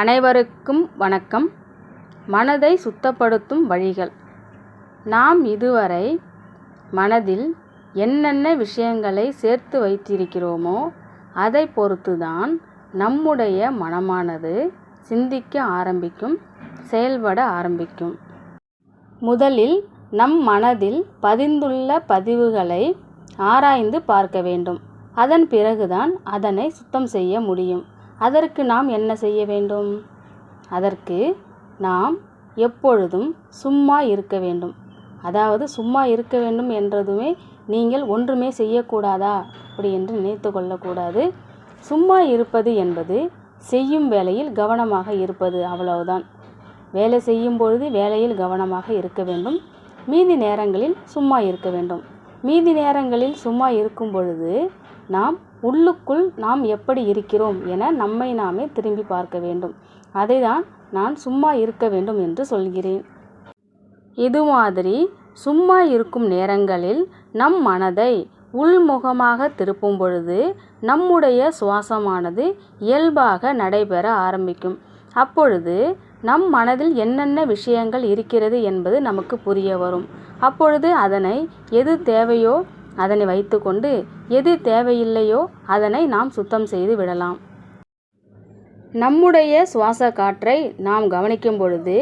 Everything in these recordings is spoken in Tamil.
அனைவருக்கும் வணக்கம். மனதை சுத்தப்படுத்தும் வழிகள். நாம் இதுவரை மனதில் என்னென்ன விஷயங்களை சேர்த்து வைத்திருக்கிறோமோ அதை பொறுத்துதான் நம்முடைய மனமானது சிந்திக்க ஆரம்பிக்கும் செயல்பட ஆரம்பிக்கும். முதலில் நம் மனதில் பதிந்துள்ள பதிவுகளை ஆராய்ந்து பார்க்க வேண்டும். அதன் பிறகுதான் அதனை சுத்தம் செய்ய முடியும். அதற்கு நாம் என்ன செய்ய வேண்டும்? அதற்கு நாம் எப்பொழுதும் சும்மா இருக்க வேண்டும். அதாவது சும்மா இருக்க வேண்டும் என்றதுமே நீங்கள் ஒன்றுமே செய்யக்கூடாதா? அப்படி என்று நினைத்து கொள்ளக்கூடாது. சும்மா இருப்பது என்பது செய்யும் வேலையில் கவனமாக இருப்பது அவ்வளவுதான். வேலை செய்யும் பொழுது வேலையில் கவனமாக இருக்க வேண்டும். மீதி நேரங்களில் சும்மா இருக்க வேண்டும். மீதி நேரங்களில் சும்மா இருக்கும் பொழுது நாம் உள்ளுக்குள் நாம் எப்படி இருக்கிறோம் என நம்மை நாமே திரும்பி பார்க்க வேண்டும். அதை தான் நான் சும்மா இருக்க வேண்டும் என்று சொல்கிறேன். இது மாதிரி சும்மா இருக்கும் நேரங்களில் நம் மனதை உள்முகமாக திருப்பும் பொழுது நம்முடைய சுவாசமானது இயல்பாக நடைபெற ஆரம்பிக்கும். அப்பொழுது நம் மனதில் என்னென்ன விஷயங்கள் இருக்கிறது என்பது நமக்கு புரிய வரும். அப்பொழுது அதனை எது தேவையோ அதனை வைத்துக்கொண்டு எது தேவையில்லையோ அதனை நாம் சுத்தம் செய்து விடலாம். நம்முடைய சுவாச காற்றை நாம் கவனிக்கும் பொழுது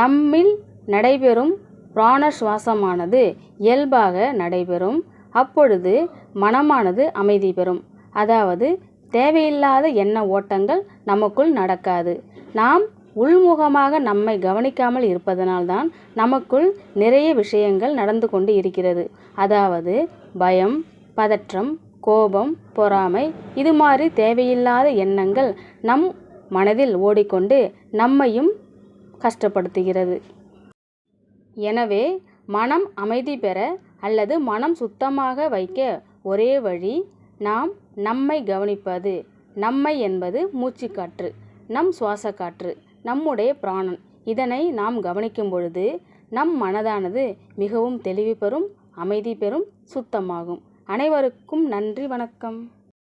நம்மில் நடைபெறும் பிராண சுவாசமானது இயல்பாக நடைபெறும். அப்பொழுது மனமானது அமைதி பெறும். அதாவது தேவையில்லாத எண்ண ஓட்டங்கள் நமக்குள் நடக்காது. நாம் உள்முகமாக நம்மை கவனிக்காமல் இருப்பதனால்தான் நமக்குள் நிறைய விஷயங்கள் நடந்து கொண்டு இருக்கிறது. அதாவது பயம் பதற்றம் கோபம் பொறாமை இது மாதிரி தேவையில்லாத எண்ணங்கள் நம் மனதில் ஓடிக்கொண்டு நம்மையும் கஷ்டப்படுத்துகிறது. எனவே மனம் அமைதி பெற அல்லது மனம் சுத்தமாக வைக்க ஒரே வழி நாம் நம்மை கவனிப்பது. நம்மை என்பது மூச்சுக்காற்று நம் சுவாச காற்று நம்முடைய பிராணன் இதனை நாம் கவனிக்கும் பொழுது நம் மனதானது மிகவும் தெளிவு பெறும் அமைதி பெறும் சுத்தமாகும். அனைவருக்கும் நன்றி வணக்கம்.